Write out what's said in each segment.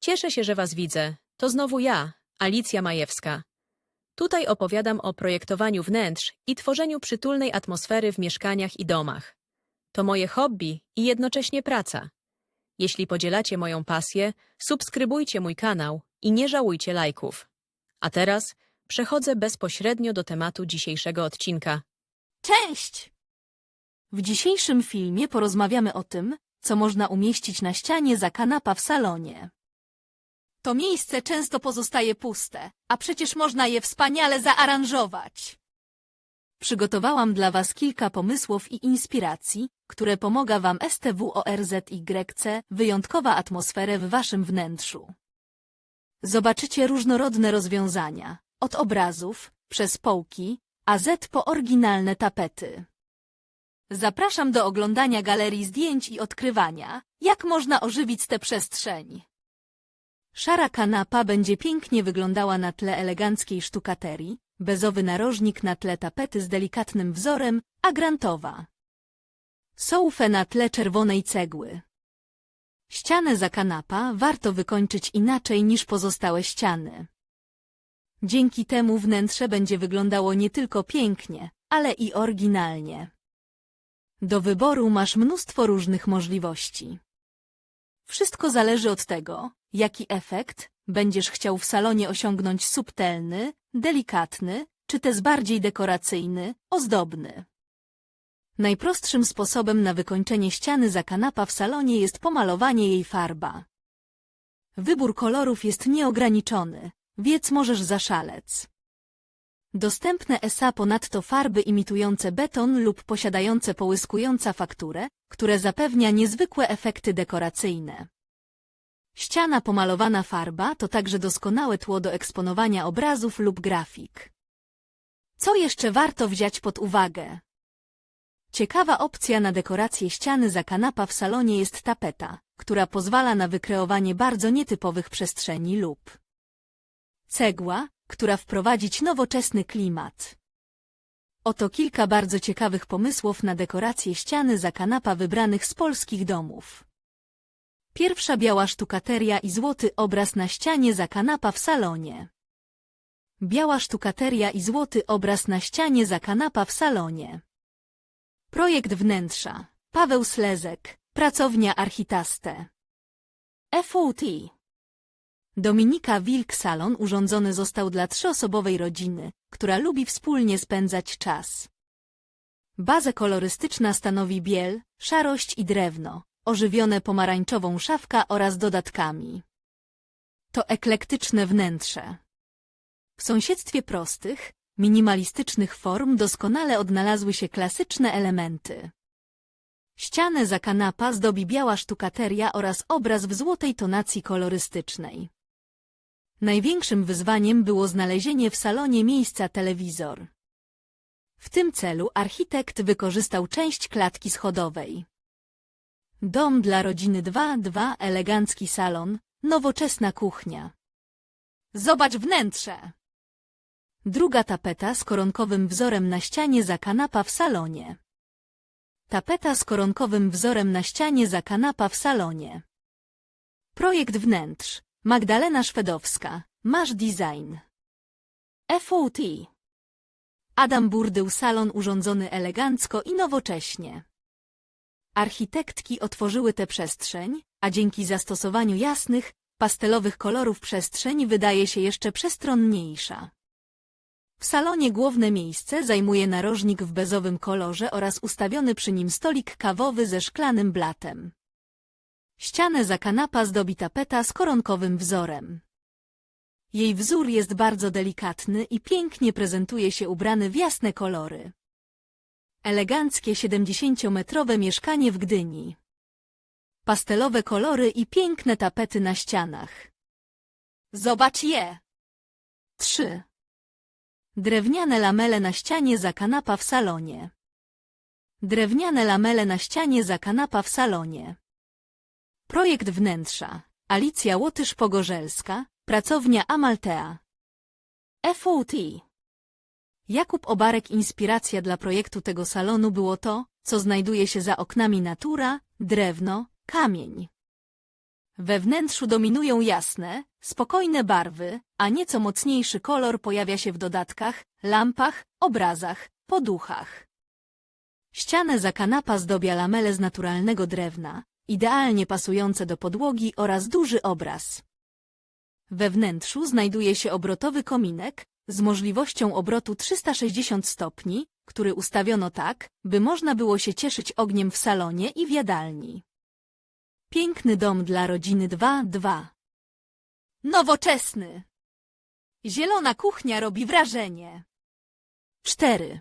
Cieszę się, że Was widzę. To znowu ja, Alicja Majewska. Tutaj opowiadam o projektowaniu wnętrz i tworzeniu przytulnej atmosfery w mieszkaniach i domach. To moje hobby i jednocześnie praca. Jeśli podzielacie moją pasję, subskrybujcie mój kanał i nie żałujcie lajków. A teraz przechodzę bezpośrednio do tematu dzisiejszego odcinka. Cześć! W dzisiejszym filmie porozmawiamy o tym, co można umieścić na ścianie za kanapa w salonie. To miejsce często pozostaje puste, a przecież można je wspaniale zaaranżować. Przygotowałam dla Was kilka pomysłów i inspiracji, które pomaga Wam STWORZYC wyjątkowa atmosferę w Waszym wnętrzu. Zobaczycie różnorodne rozwiązania, od obrazów, przez połki, a Z po oryginalne tapety. Zapraszam do oglądania galerii zdjęć i odkrywania, jak można ożywić tę przestrzeń. Szara kanapa będzie pięknie wyglądała na tle eleganckiej sztukaterii, bezowy narożnik na tle tapety z delikatnym wzorem, a grantowa. Soufę na tle czerwonej cegły. Ścianę za kanapa warto wykończyć inaczej niż pozostałe ściany. Dzięki temu wnętrze będzie wyglądało nie tylko pięknie, ale i oryginalnie. Do wyboru masz mnóstwo różnych możliwości. Wszystko zależy od tego, jaki efekt będziesz chciał w salonie osiągnąć subtelny, delikatny, czy też bardziej dekoracyjny, ozdobny. Najprostszym sposobem na wykończenie ściany za kanapa w salonie jest pomalowanie jej farba. Wybór kolorów jest nieograniczony, więc możesz zaszalec. Dostępne ESA ponadto farby imitujące beton lub posiadające połyskująca fakturę, które zapewnia niezwykłe efekty dekoracyjne. Ściana pomalowana farba to także doskonałe tło do eksponowania obrazów lub grafik. Co jeszcze warto wziąć pod uwagę? Ciekawa opcja na dekorację ściany za kanapa w salonie jest tapeta, która pozwala na wykreowanie bardzo nietypowych przestrzeni lub cegła, która wprowadzić nowoczesny klimat. Oto kilka bardzo ciekawych pomysłów na dekorację ściany za kanapa wybranych z polskich domów. Pierwsza biała sztukateria i złoty obraz na ścianie za kanapa w salonie. Biała sztukateria i złoty obraz na ścianie za kanapa w salonie. Projekt wnętrza. Paweł Slezek. Pracownia Architaste. FOT. Dominika Wilk Salon urządzony został dla trzyosobowej rodziny, która lubi wspólnie spędzać czas. Baza kolorystyczna stanowi biel, szarość i drewno, ożywione pomarańczową szafka oraz dodatkami. To eklektyczne wnętrze. W sąsiedztwie prostych, minimalistycznych form doskonale odnalazły się klasyczne elementy. Ścianę za kanapa zdobi biała sztukateria oraz obraz w złotej tonacji kolorystycznej. Największym wyzwaniem było znalezienie w salonie miejsca telewizor. W tym celu architekt wykorzystał część klatki schodowej. Dom dla rodziny 2-2, elegancki salon, nowoczesna kuchnia. Zobacz wnętrze! Druga tapeta z koronkowym wzorem na ścianie za kanapa w salonie. Tapeta z koronkowym wzorem na ścianie za kanapa w salonie. Projekt wnętrz. Magdalena Szwedowska. Masz design. FOT. Adam Burdył salon urządzony elegancko i nowocześnie. Architektki otworzyły tę przestrzeń, a dzięki zastosowaniu jasnych, pastelowych kolorów przestrzeń wydaje się jeszcze przestronniejsza. W salonie główne miejsce zajmuje narożnik w bezowym kolorze oraz ustawiony przy nim stolik kawowy ze szklanym blatem. Ścianę za kanapa zdobi tapeta z koronkowym wzorem. Jej wzór jest bardzo delikatny i pięknie prezentuje się ubrany w jasne kolory. Eleganckie 70-metrowe mieszkanie w Gdyni. Pastelowe kolory i piękne tapety na ścianach. Zobacz je! 3. Drewniane lamele na ścianie za kanapa w salonie. Drewniane lamele na ścianie za kanapa w salonie. Projekt wnętrza. Alicja Łotysz-Pogorzelska, pracownia Amaltea. FOT. Jakub Obarek Inspiracja dla projektu tego salonu było to, co znajduje się za oknami natura, drewno, kamień. We wnętrzu dominują jasne, spokojne barwy, a nieco mocniejszy kolor pojawia się w dodatkach, lampach, obrazach, poduchach. Ścianę za kanapa zdobia lamele z naturalnego drewna, idealnie pasujące do podłogi oraz duży obraz. We wnętrzu znajduje się obrotowy kominek z możliwością obrotu 360 stopni, który ustawiono tak, by można było się cieszyć ogniem w salonie i w jadalni. Piękny dom dla rodziny 2-2. Nowoczesny. Zielona kuchnia robi wrażenie. 4.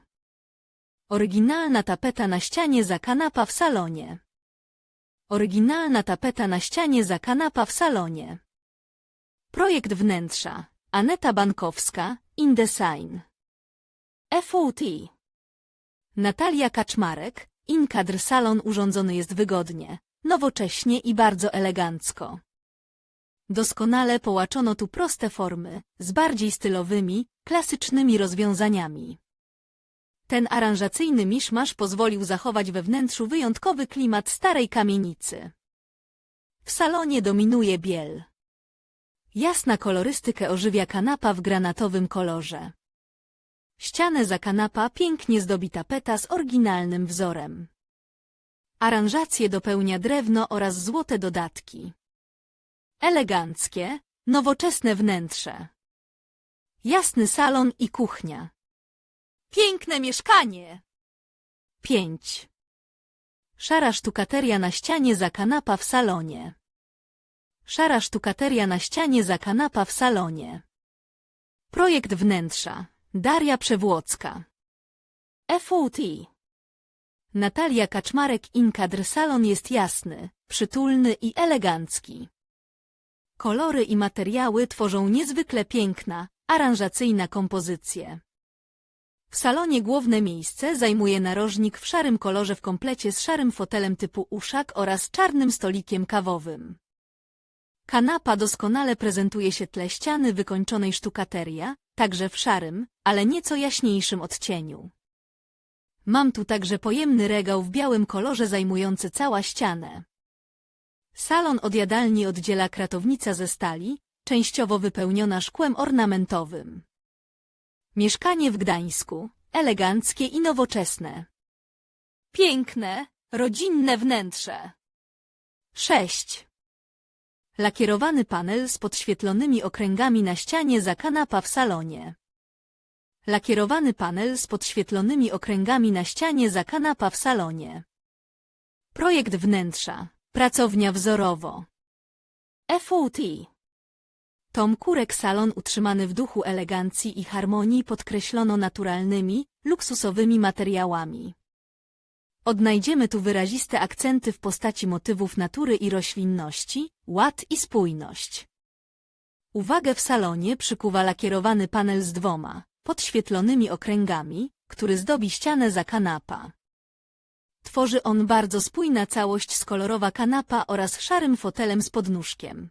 Oryginalna tapeta na ścianie za kanapa w salonie. Oryginalna tapeta na ścianie za kanapa w salonie. Projekt wnętrza. Aneta Bankowska, InDesign. FOT. Natalia Kaczmarek, InKadr salon urządzony jest wygodnie, nowocześnie i bardzo elegancko. Doskonale połaczono tu proste formy, z bardziej stylowymi, klasycznymi rozwiązaniami. Ten aranżacyjny miszmasz pozwolił zachować we wnętrzu wyjątkowy klimat starej kamienicy. W salonie dominuje biel. Jasna kolorystykę ożywia kanapa w granatowym kolorze. Ścianę za kanapa pięknie zdobi tapeta z oryginalnym wzorem. Aranżację dopełnia drewno oraz złote dodatki. Eleganckie, nowoczesne wnętrze. Jasny salon i kuchnia. Piękne mieszkanie! 5. Szara sztukateria na ścianie za kanapa w salonie. Szara sztukateria na ścianie za kanapa w salonie. Projekt wnętrza. Daria Przewłocka. FOT. Natalia Kaczmarek Inkadr salon jest jasny, przytulny i elegancki. Kolory i materiały tworzą niezwykle piękna, aranżacyjna kompozycję. W salonie główne miejsce zajmuje narożnik w szarym kolorze w komplecie z szarym fotelem typu uszak oraz czarnym stolikiem kawowym. Kanapa doskonale prezentuje się tle ściany wykończonej sztukateria, także w szarym, ale nieco jaśniejszym odcieniu. Mam tu także pojemny regał w białym kolorze zajmujący cała ścianę. Salon od jadalni oddziela kratownica ze stali, częściowo wypełniona szkłem ornamentowym. Mieszkanie w Gdańsku, eleganckie i nowoczesne. Piękne, rodzinne wnętrze. 6. Lakierowany panel z podświetlonymi okręgami na ścianie za kanapa w salonie. Lakierowany panel z podświetlonymi okręgami na ścianie za kanapa w salonie. Projekt wnętrza. Pracownia wzorowo. FOT. Tom Kurek salon utrzymany w duchu elegancji i harmonii podkreślono naturalnymi, luksusowymi materiałami. Odnajdziemy tu wyraziste akcenty w postaci motywów natury i roślinności, ład i spójność. Uwagę w salonie przykuwa lakierowany panel z dwoma, podświetlonymi okręgami, który zdobi ścianę za kanapa. Tworzy on bardzo spójna całość z kolorowa kanapa oraz szarym fotelem z podnóżkiem.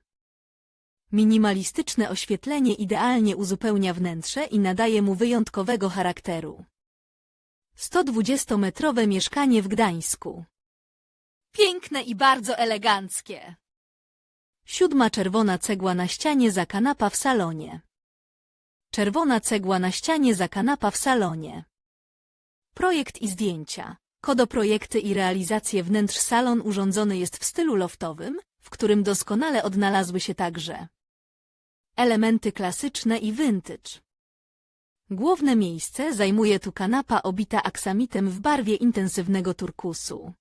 Minimalistyczne oświetlenie idealnie uzupełnia wnętrze i nadaje mu wyjątkowego charakteru. 120-metrowe mieszkanie w Gdańsku. Piękne i bardzo eleganckie. Siódma czerwona cegła na ścianie za kanapa w salonie. Czerwona cegła na ścianie za kanapa w salonie. Projekt i zdjęcia. Kodoprojekty i realizacje wnętrz salon urządzony jest w stylu loftowym, w którym doskonale odnalazły się także elementy klasyczne i vintage. Główne miejsce zajmuje tu kanapa obita aksamitem w barwie intensywnego turkusu.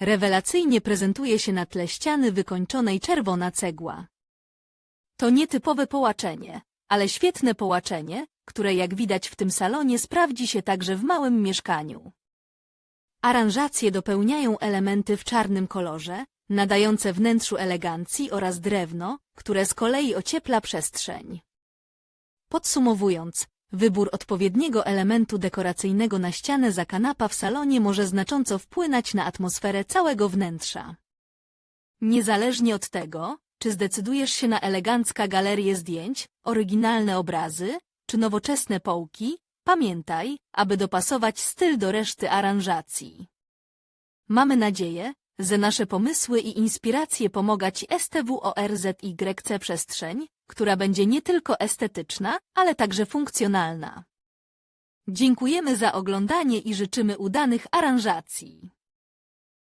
Rewelacyjnie prezentuje się na tle ściany wykończonej czerwona cegła. To nietypowe połaczenie, ale świetne połaczenie, które jak widać w tym salonie sprawdzi się także w małym mieszkaniu. Aranżacje dopełniają elementy w czarnym kolorze, nadające wnętrzu elegancji oraz drewno, które z kolei ociepla przestrzeń. Podsumowując, wybór odpowiedniego elementu dekoracyjnego na ścianę za kanapa w salonie może znacząco wpłynąć na atmosferę całego wnętrza. Niezależnie od tego, czy zdecydujesz się na elegancka galerię zdjęć, oryginalne obrazy, czy nowoczesne połki, pamiętaj, aby dopasować styl do reszty aranżacji. Mamy nadzieję, Za nasze pomysły i inspiracje pomaga Ci STWORZYC przestrzeń, która będzie nie tylko estetyczna, ale także funkcjonalna. Dziękujemy za oglądanie i życzymy udanych aranżacji.